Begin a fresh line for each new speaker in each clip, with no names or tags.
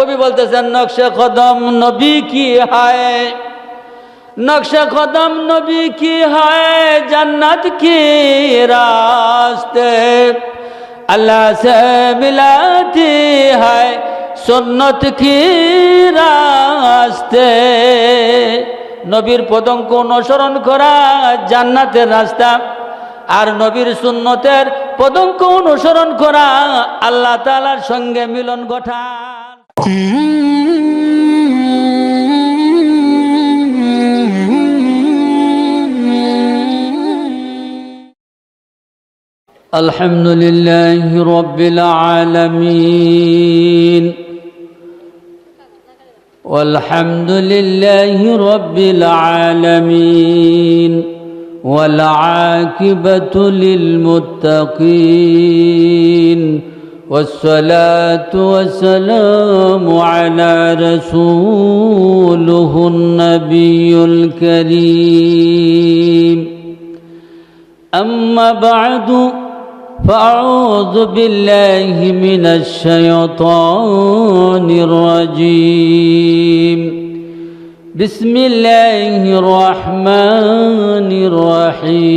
কবি বলতেছেন, নকশে কদম নবী কি হায়? নকশে কদম নবী কি হায়? জান্নাত কি রাস্তে? আল্লাহ সে মিলাতি হায়, সন্নত কি রাস্তে? নবীর পদঙ্ক অনুসরণ করা জান্নাতের রাস্তা, আর নবীর সুন্নতের পদঙ্ক অনুসরণ করা আল্লাহ তালার সঙ্গে মিলন ঘটা। الحمد لله رب العالمين. والحمد لله رب العالمين. والعاقبة للمتقين. والصلاة والسلام على رسوله النبي الكريم. أما بعد فأعوذ بالله من الشيطان الرجيم. بسم الله الرحمن الرحيم.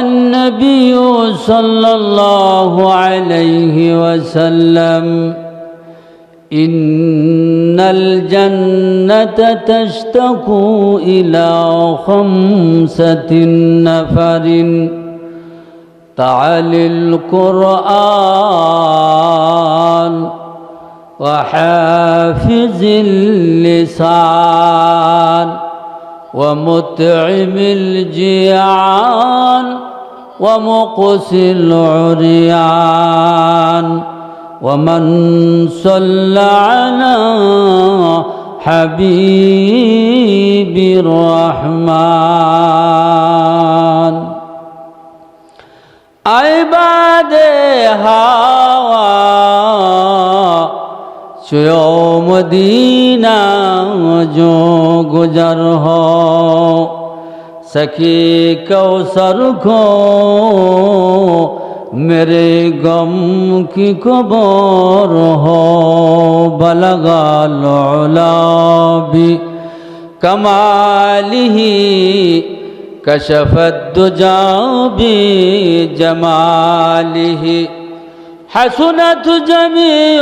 النبي صلى الله عليه وسلم إن الجنة تشتاق إلى خمسة نفر تعالي القرآن وحافظ اللسان ومطعم الجيعان ومقسي العريان ومن صلى على حبيب الرحمن عباد चयो मदीना जो गुजर हो। सखी कौ को मेरे गम की खबर हो। बलगा लौला भी कमाल ही कशफ दुजा भी जमाल ही। حسنت جميع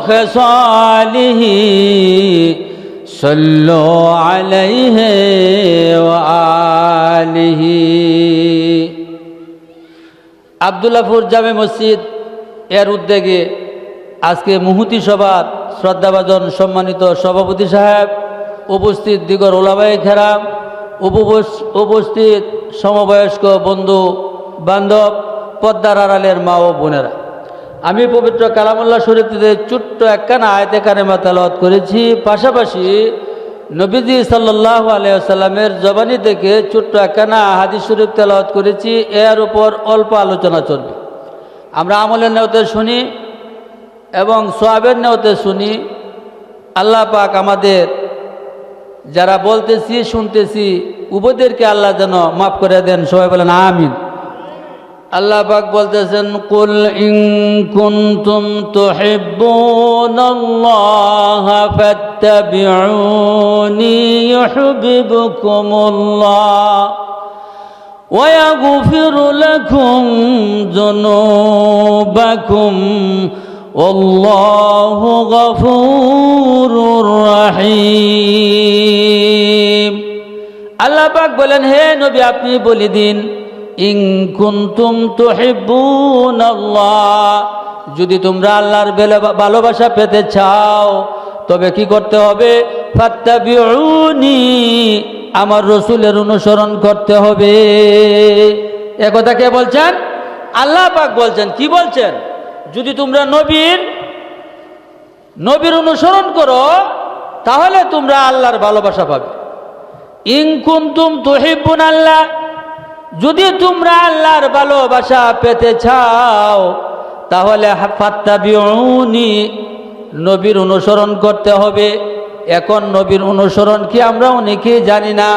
خصاله صلوا عليه وآله আবদুল্লাপুর জামে মসজিদ এর উদ্যোগে আজকে মুহুতি সভার শ্রদ্ধাভাজন সম্মানিত সভাপতি সাহেব উপস্থিত দিগর ওলাবাই খেরাম উপবস- উপস্থিত সমবয়স্ক বন্ধু বান্ধব পদ্মার আড়ালের মা ও বোনেরা আমি পবিত্র কালামুল্লাহ শরীফতে ছোট্ট একখানা আয়তে কানেমা তালাওয়াত করেছি। পাশাপাশি নবীজি সাল্লাহ আলিয়াল্লামের জবানি থেকে ছোট্ট একখানা হাদিস শরীফ তেলাওয়াত করেছি। এর উপর অল্প আলোচনা চলবে। আমরা আমলের নেওতে শুনি এবং সোয়াবের নেওতে শুনি। আল্লাহ পাক আমাদের যারা বলতেছি, শুনতেছি, উভয়দেরকে আল্লাহ যেন মাফ করে দেন। সবাই বলেন, আমিন। আল্লাহ পাক বলতেছেন কুল ইন কুনতুম তুহিব্বুনাল্লাহ ফাত্তাবিউনি ইউহিব্বুকুমুল্লাহ ويغفر لكم ذنوبكم والله غفور رحيم আল্লাহ পাক বলেন হে নবী আপনি বলে দিন ইন কুনতুম তুহিব্বুন আল্লাহ। যদি তোমরা আল্লাহর ভালোবাসা পেতে চাও, তবে কি করতে হবে? আমার রসুলের অনুসরণ করতে হবে। একথা কে বলছেন? আল্লাহ পাক বলছেন। কি বলছেন? যদি তোমরা নবীর নবীর অনুসরণ করো, তাহলে তোমরা আল্লাহর ভালোবাসা পাবে। ইনকুন্তুম তুহিব্বুন আল্লাহ যদি তোমরা আল্লাহর ভালোবাসা পেতে চাও, তাহলে ফাত্তাবিউনি নবীর অনুসরণ করতে হবে। এখন নবীর অনুসরণ কি আমরা অনেকেই জানি না।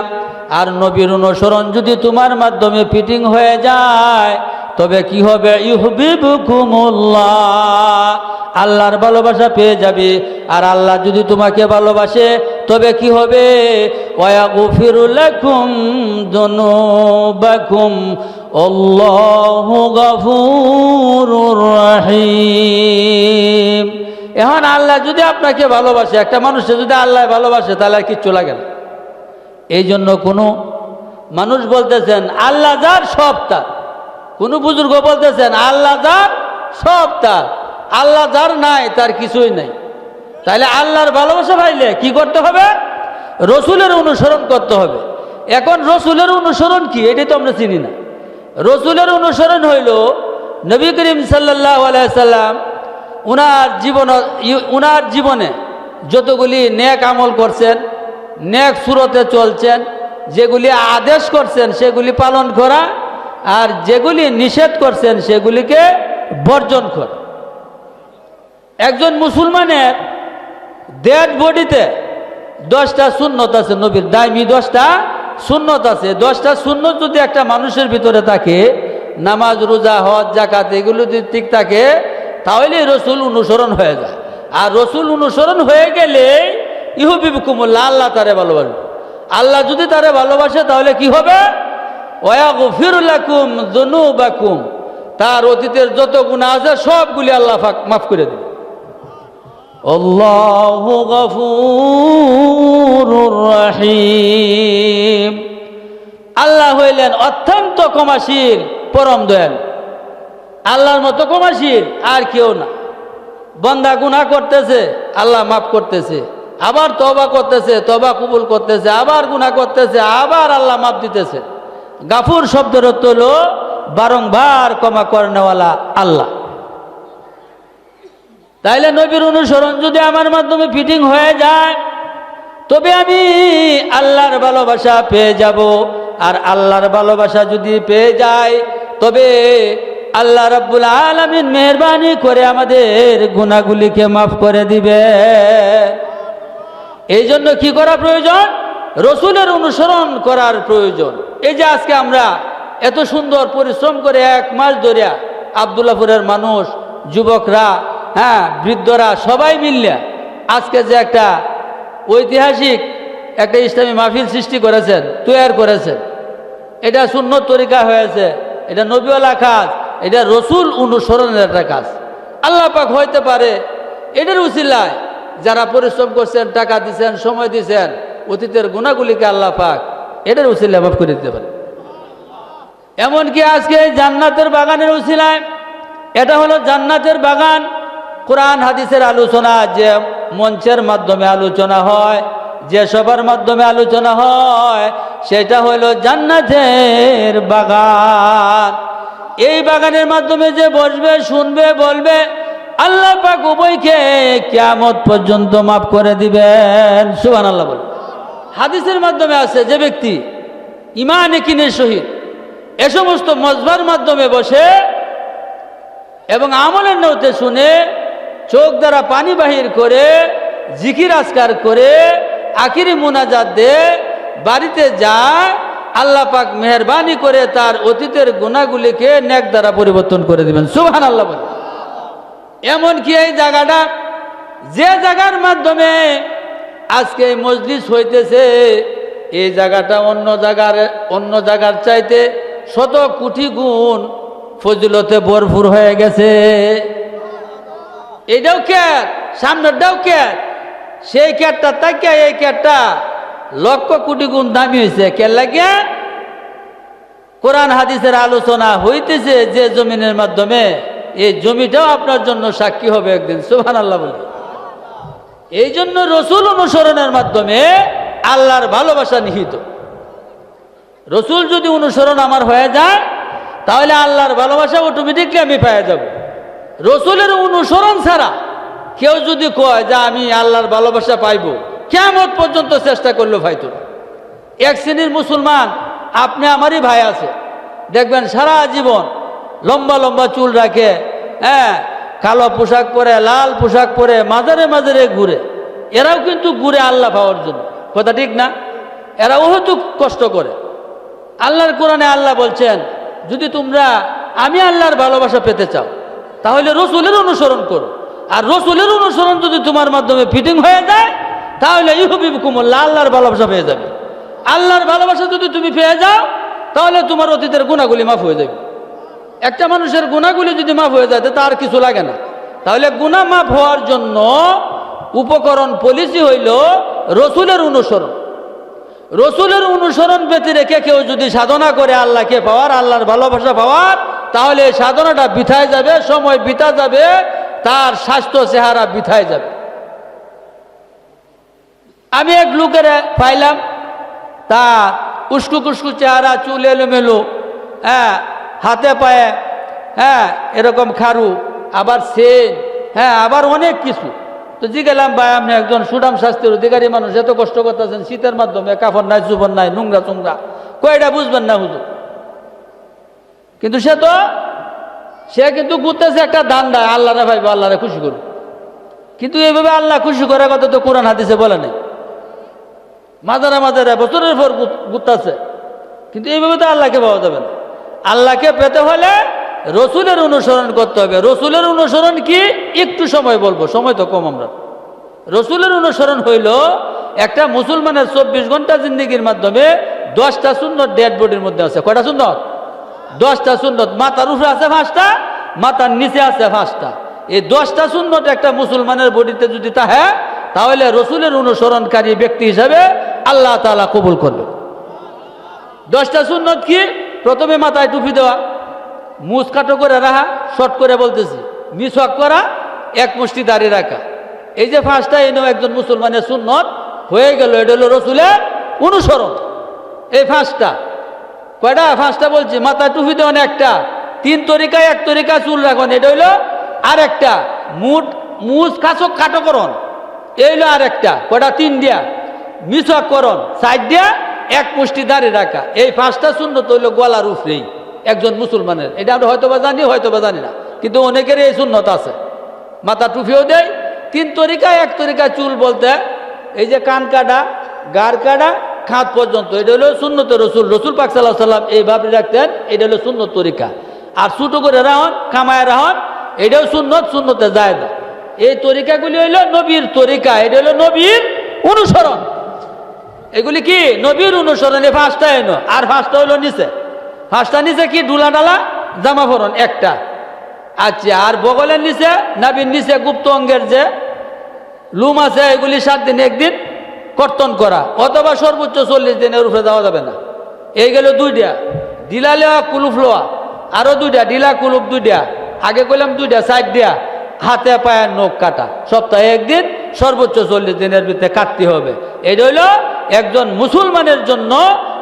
আর নবীর অনুসরণ যদি তোমার মাধ্যমে ফিটিং হয়ে যায়, তবে কি হবে? আল্লাহর ভালোবাসা পেয়ে যাবে। আর আল্লাহ যদি তোমাকে ভালোবাসে তবে কি হবে? ওয়াগফিরুলাকুম যুনুবাকুম আল্লাহু এখন আল্লাহ যদি আপনাকে ভালোবাসে, একটা মানুষে যদি আল্লাহ ভালোবাসে, তাহলে আর কিচ্ছু লাগে না। এই জন্য কোনো মানুষ বলতেছেন, আল্লাহ যার সব তার। কোনো বুজুর্গ বলতেছেন, আল্লাহ যার সব তার। আল্লাহ যার নাই, তার কিছুই নাই। তাহলে আল্লাহর ভালোবাসা পাইলে কি করতে হবে? রসুলের অনুসরণ করতে হবে। এখন রসুলের অনুসরণ কি? এটি তো আমরা চিনি না। রসুলের অনুসরণ হইল, নবী করিম সাল্লাহ আলাইসাল্লাম উনার জীবন, উনার জীবনে যতগুলি নেক আমল করছেন ন্যাক সুরতে চলছেন, যেগুলি আদেশ করছেন, সেগুলি পালন করা আর যেগুলি নিষেধ করছেন, সেগুলিকে বর্জন করা। একজন মুসলমানের ডেড বডিতে দশটা শূন্যত আছে নবীর দায়মি দশটা শূন্যত আছে। দশটা শূন্য যদি একটা মানুষের ভিতরে থাকে, নামাজ, রোজা, হজ জাকাত এগুলো যদি ঠিক থাকে তাহলে রসুল অনুসরণ হয়ে যায়। আর রসুল অনুসরণ হয়ে গেলে ইহুবিবকুমুল্লাহ, আল্লাহ তারে ভালোবাসবে। আল্লাহ যদি তারে ভালোবাসে, তাহলে কি হবে? ওয়াগফিরুলাকুম যুনুবাকুম। তার অতীতের যত গুণা আছে, সবগুলি আল্লাহ মাফ করে দেবে। আল্লাহু গফুরুর রহিম। আল্লাহ হইলেন অত্যন্ত ক্ষমাশীল, পরম দয়াল। আল্লাহর মতো ক্ষমাশীল আর কেউ না। বন্দা গুনাহ করতেছে, আল্লাহ মাফ করতেছে। আবার তবা করতেছে তবা কবুল করতেছে, আবার গুনাহ করতেছে, আবার আল্লাহ মাফ দিতেছে। গাফুর শব্দের অর্থ হলো বারংবার ক্ষমা করেনেওয়ালা আল্লাহ। তাইলে নবীর অনুসরণ যদি আমার মাধ্যমে ফিটিং হয়ে যায়, তবে আমি আল্লাহর ভালোবাসা পেয়ে যাব। আর আল্লাহর ভালোবাসা যদি পেয়ে যায়, তবে আল্লাহ রাব্বুল আলামিন মেহরবানি করে আমাদের গুণাগুলিকে মাফ করে দিবে। এই জন্য কি করা প্রয়োজন? রসুলের অনুসরণ করার প্রয়োজন। এই যে আজকে আমরা এত সুন্দর পরিশ্রম করে এক মাস ধরে আবদুল্লাপুরের মানুষ, যুবকরা হ্যাঁ বৃদ্ধরা সবাই মিললে আজকে যে একটা ঐতিহাসিক একটা ইসলামী মাহফিল সৃষ্টি করেছেন, তৈয়ার করেছেন, এটা শূন্য তরিকা হয়েছে, এটা নবীওয়ালা কাজ, এটা রসুল অনুসরণের একটা কাজ। আল্লাহ পাক হইতে পারে এটার উচিলায় যারা পরিশ্রম করছেন, টাকা দিছেন, সময় দিছেন, অতীতের গুণাগুলিকে আল্লাহ পাক এটার উচিলায় মাফ করে দিতে পারে। এমনকি আজকে জান্নাতের বাগানের উচিলায়, এটা হলো জান্নাতের বাগান কোরআন হাদিসের আলোচনা যে মঞ্চের মাধ্যমে আলোচনা হয়, যে সবার মাধ্যমে আলোচনা হয়, সেটা হলো জান্নাতের বাগান। এই বাগানের মাধ্যমে যে বসবে, শুনবে, বলবে, আল্লাহ পাক উভয়কে কিয়ামত পর্যন্ত মাফ করে দিবেন। সুবান আল্লাহ বলে হাদিসের মাধ্যমে আছে যে ব্যক্তি ইমান একিনের সহিত এ সমস্ত মজবার মাধ্যমে বসে এবং আমলের নৌতে শুনে চোখ দ্বারা পানি বাহির করে, জিকির আজকার করে, আখিরি মুনাজাত দে, বাড়িতে যায়, আল্লাহ পাক মেহরবানি করে তার অতীতের গুণাগুলিকে নেক দ্বারা পরিবর্তন করে দিবেন। সুবহান আল্লাহ বলে এমনকি এই জায়গাটা, যে জায়গার মাধ্যমে আজকে এই মজলিস হইতেছে, এই জায়গাটা অন্য জায়গার অন্য জায়গার চাইতে শত কোটি গুণ ফজিলতে ভরপুর হয়ে গেছে। এটাও ক্যাট সামনেরটাও ক্যাট সেই ক্যাটটা তাকে এই ক্যাটটা লক্ষ কোটি গুণ দামি হয়েছে কে লাগিয়া কোরআন হাদিসের আলোচনা হইতেছে যে জমিনের মাধ্যমে, এই জমিটাও আপনার জন্য সাক্ষী হবে একদিন সুহান আল্লাহ বলে। এই জন্য রসুল অনুসরণের মাধ্যমে আল্লাহর ভালোবাসা নিহিত। রসুল যদি অনুসরণ আমার হয়ে যায়, তাহলে আল্লাহর ভালোবাসা অটোমেটিকলি আমি পেয়ে যাব। রসুলের অনুসরণ ছাড়া কেউ যদি কয় যে আমি আল্লাহর ভালোবাসা পাইব কেমন পর্যন্ত চেষ্টা করল ভাই তোর। এক শ্রেণির মুসলমান, আপনি আমারই ভাই আছে। দেখবেন সারা জীবন লম্বা লম্বা চুল রাখে হ্যাঁ কালো পোশাক পরে, লাল পোশাক পরে মাজারে মাজারে ঘুরে। এরাও কিন্তু ঘুরে আল্লাহ পাওয়ার জন্য। কথা ঠিক না? এরাও হয়তো কষ্ট করে। আল্লাহর কোরআনে আল্লাহ বলছেন, যদি তোমরা আমি আল্লাহর ভালোবাসা পেতে চাও তাহলে রসুলের অনুসরণ করো। আর রসুলের অনুসরণ যদি তোমার মাধ্যমে ফিটিং হয়ে যায়, তাহলে ইহবিব কুমল্লা আল্লাহর ভালোবাসা পেয়ে যাবে। আল্লাহর ভালোবাসা যদি তুমি পেয়ে যাও, তাহলে তোমার অতীতের গুণাগুলি মাফ হয়ে যাবে। একটা মানুষের গুণাগুলি যদি মাফ হয়ে যায় তার কিছু লাগে না। তাহলে গুণা মাফ হওয়ার জন্য উপকরণ পলিসি হইল রসুলের অনুসরণ। রসুলের অনুসরণ ব্যতি রেখে কেউ যদি সাধনা করে আল্লাহকে পাওয়ার, আল্লাহর ভালোবাসা পাওয়ার তাহলে সাধনাটা বিথায় যাবে, সময় বিতা যাবে, তার স্বাস্থ্য চেহারা বিথায় যাবে। আমি এক লোকের পাইলাম, তা উস্কু কুস্কু চেহারা, চুল এলোমেলো হ্যাঁ হাতে পায়ে হ্যাঁ এরকম খারু, আবার সেন হ্যাঁ আবার অনেক কিছু। তো জিগেলাম ভাই, আপনি একজন সুডাম শাস্তির অধিকারী মানুষ, এত কষ্ট করতেছেন, শীতের মাধ্যমে কাফন নাই চুপন নাই, নোংরা চুংরা, কয়টা বুঝবেন না হুজুর? কিন্তু সে তো, সে কিন্তু ঘুরতেছে একটা দান দেয় আল্লাহরে ভাইব, আল্লাহরে খুশি করুন কিন্তু এইভাবে আল্লাহ খুশি করার কথা তো কোরআন হাদিসে বলে নাই। মাজারে মাজারে বছরের পর ঘুরতেছে। কিন্তু এইভাবে তো আল্লাহকে পাওয়া যাবে না। আল্লাহকে পেতে হলে রসুলের অনুসরণ করতে হবে। রসুলের অনুসরণ কি? একটু সময় বলব, সময় তো কম আমরা। রসুলের অনুসরণ হইল একটা মুসলমানের চব্বিশ ঘণ্টা জিন্দিগির মাধ্যমে দশটা সুন্দর ডেড বডির মধ্যে আছে। কয়টা সুন্দর দশটা সুন্নত, মাথার উপরে আছে পাঁচটা মাথার নিচে আছে পাঁচটা এই দশটা সুন্নত একটা মুসলমানের বডিতে যদি তাহে তাহলে রসুলের অনুসরণকারী ব্যক্তি হিসাবে আল্লাহ তালা কবুল করবে। দশটা সুন্নত কি? প্রথমে মাথায় টুপি দেওয়া মুস কাটো করে রাখা, শর্ট করে বলতেছি, মিসওয়াক করা, এক মুষ্টি দাঁড়িয়ে রাখা। এই যে পাঁচটা এনেও একজন মুসলমানের সুন্নত, হয়ে গেল, এটা হলো রসুলের অনুসরণ। এই পাঁচটা কয়টা? পাঁচটা বলছি। মাথা টুপি দেওয়ান একটা। তিন তরিকায়, এক তরিকা চুল রাখন। এটা হইল আর একটা মুট মুস কাছো কাটো করন। এই হইল আর একটা কয়টা? তিন দিয়া। মিসওয়াক করন। সাইড দিয়া এক মুষ্টি দাঁড়িয়ে রাখা। এই পাঁচটা শূন্য তো হইল গলার উফরেই একজন মুসলমানের। এটা আমরা হয়তো বা জানি হয়তো বা জানি না। কিন্তু অনেকের এই শূন্যত আছে। মাথা টুফিও দেয়। তিন তরিকা এক তরিকা চুল বলতে, এই যে কান কাটা, গার কাটা খাত পর্যন্ত, এটা হলো শূন্যত রসুল। রসুল পাক সাল্লাহ সাল্লাম এইভাবে রাখতেন, এটা হলো শূন্য তরিকা। আর ছোটো করে রাহন খামায় রাহন এটাও শূন্যত শূন্যতে যায় না এই তরিকাগুলি হইল নবীর তরিকা, এটা হলো নবীর অনুসরণ। এগুলি কি? নবীর অনুসরণে ফার্স্টটা এনো, আর ফার্স্টটা হইল নিচে। ফার্স্টটা নিচে কি? ডুলা ডালা, জামা ফরন একটা। আচ্ছা আর বগলের নিচে, নাবির নিচে গুপ্ত অঙ্গের যে লুম আছে, এগুলি সাত দিন, একদিন কর্তন করা, অথবা সর্বোচ্চ চল্লিশ দিনের উপরে যাওয়া যাবে না। এই গেল দুইটা। ডিলা লেওয়া, কুলুফ লোয়া আরও দুইটা, ডিলা কুলুপ দুইটা। আগে কইলাম দুইটা, সাইড দিয়া। হাতে পায়ে নখ কাটা। সপ্তাহে একদিন সর্বোচ্চ চল্লিশ দিনের ভিতরে কাটতে হবে। এটা হইল একজন মুসলমানের জন্য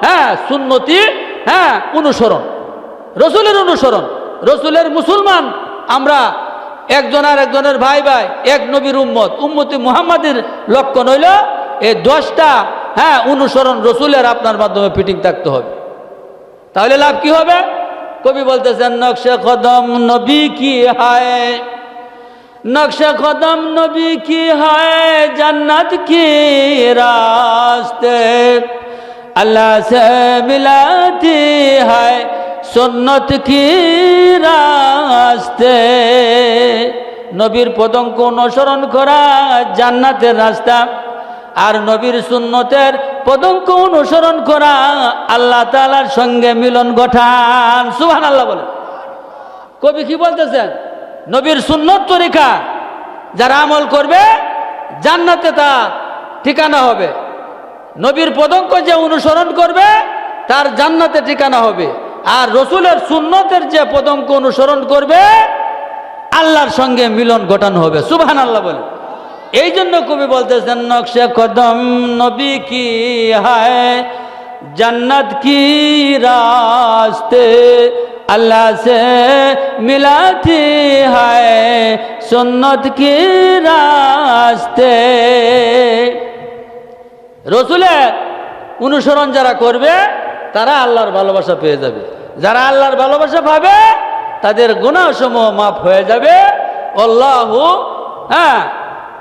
হ্যাঁ সুন্নতি হ্যাঁ অনুসরণ। রসুলের অনুসরণ। রসুলের মুসলমান, আমরা একজন আর একজনের ভাই ভাই এক নবীর উম্মত। উম্মতি মুহাম্মাদের লক্ষণ হইল এই দশটা হ্যাঁ অনুসরণ রসুলের আপনার মাধ্যমে ফিটিং থাকতে হবে। তাহলে লাভ কি হবে? কবি বলতেছেন, নকশে কদম নবী কি হায়? নকশে কদম নবী কি হায়? জান্নাত কি রাস্তে? আল্লাহ সে মিলাতি হায়, সন্নত কি রাস্তে? নবীর পদঙ্ক অনুসরণ করা জান্নাতের রাস্তা। আর নবীর সুন্নতের পদঙ্ক অনুসরণ করা আল্লাহ তালার সঙ্গে মিলন গঠান। সুহান আল্লাহ বলে কবি কি বলতেছেন? নবীর সুন্নত তরিকা, যারা আমল করবে, জান্নাতে তা ঠিকানা হবে। নবীর পদঙ্ক যে অনুসরণ করবে, তার জান্নাতে ঠিকানা হবে। আর রসুলের সুন্নতের যে পদঙ্ক অনুসরণ করবে, আল্লাহর সঙ্গে মিলন ঘটানো হবে। সুবহান আল্লাহ বলে এই জন্য কবি বলতেছেন, নকশে কদম নবী কি হায়? জন্নত কি রাস্তে? আল্লাহ সে মিলাতি হায়, সন্নত কি রাস্তে? রসুলের অনুসরণ যারা করবে, তারা আল্লাহর ভালোবাসা পেয়ে যাবে। যারা আল্লাহর ভালোবাসা পাবে, তাদের গুণাসমূহ মাফ হয়ে যাবে। আল্লাহ হ্যাঁ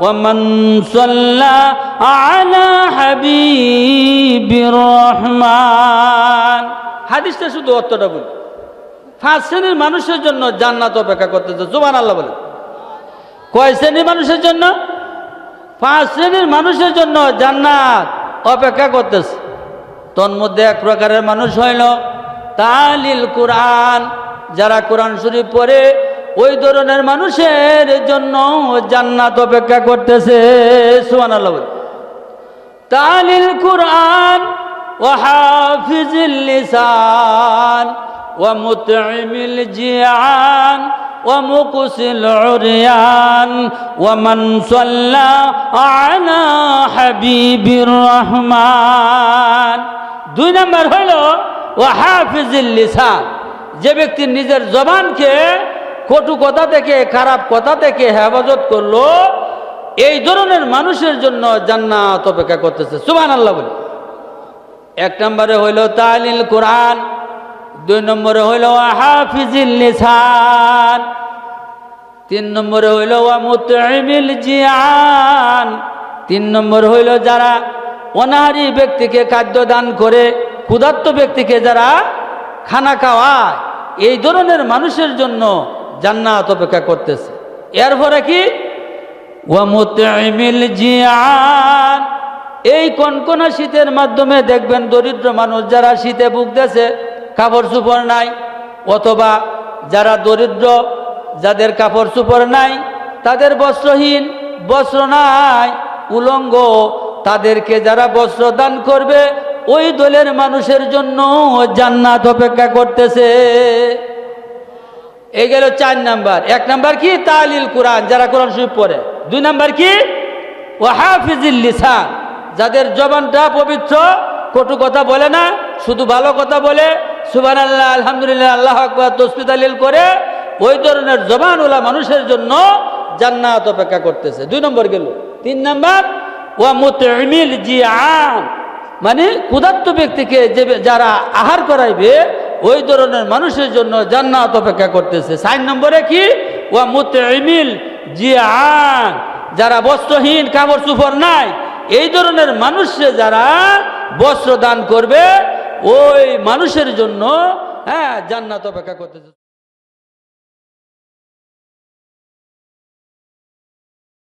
ومن صلى على حبيب الرحمن হাদিসটা শুধু অর্থটা বলি পাঁচ শ্রেণীর মানুষের জন্য জান্নাত অপেক্ষা করতেছে জুবান আল্লাহ বলে কয় শ্রেণীর মানুষের জন্য পাঁচ শ্রেণীর মানুষের জন্য জান্নাত অপেক্ষা করতেছে তন্মধ্যে এক প্রকারের মানুষ হইল তালিল কোরআন যারা কোরআন শরীফ পড়ে ওই ধরনের মানুষের জন্য জান্নাত অপেক্ষা করতেছে সুবান আল্লাহ বলে তালিল কোরআন وحافظ اللسان ومطعم الجيعان ومقص العريان ومن صلى على حبيب الرحمن দুই নম্বর হলো ওয়াহাফিজুল লিসান যে ব্যক্তি নিজের জবানকে কটু কথা থেকে খারাপ কথা থেকে হেফাজত করল, এই ধরনের মানুষের জন্য জান্নাত অপেক্ষা করতেছে। সুবহান আল্লাহ বলে। এক নম্বরে হইল তালিল কোরআন, দুই নম্বরে হইল হাফিজিল লিসান, তিন নম্বরে হইল মুতমিল জিয়ান, তিন নম্বর হইল যারা অনাহারি ব্যক্তিকে খাদ্য দান করে, ক্ষুধার্ত ব্যক্তিকে যারা খানা খাওয়ায়, এই ধরনের মানুষের জন্য জান্নাত অপেক্ষা করতেছে। এরপরে কি? জিয়ান। এই কনকনা শীতের মাধ্যমে দেখবেন দরিদ্র মানুষ যারা শীতে ভুগতেছে, কাপড় চুপড় নাই, অথবা যারা দরিদ্র, যাদের কাপড় চুপড় নাই, তাদের বস্ত্রহীন, বস্ত্র নাই, উলঙ্গ, তাদেরকে যারা বস্ত্র দান করবে, ওই দলের মানুষের জন্য জান্নাত অপেক্ষা করতেছে। এই গেল চার নাম্বার। এক নাম্বার কি? তালিল কোরআন, যারা কোরআন শরীফ পড়ে। দুই নাম্বার কি? ওয়াহাফিজিল লিসান, যাদের জবানটা পবিত্র, কটু কথা বলে না, শুধু ভালো কথা বলে। সুবান আল্লাহ আলহামদুলিল্লাহ, আল্লাহ আকবর তসমিত আলিল করে ওই ধরনের জবানওয়ালা মানুষের জন্য জান্নাত অপেক্ষা করতেছে। দুই নম্বর গেল। তিন নম্বর, ওয়া মুতমিল জিয়ান মানে ক্ষুধার্ত ব্যক্তিকে যে যারা আহার করাইবে ওই ধরনের মানুষের জন্য জান্নাত অপেক্ষা করতেছে। সাইন নম্বরে কি? ওয়া মুতমিল জিয়ান। যারা বস্ত্রহীন, কাপড় চুপড় নাই, এই ধরনের মানুষে যারা বস্ত্র দান করবে, ওই মানুষের জন্য হ্যাঁ জান্নাত অপেক্ষা করতেছে।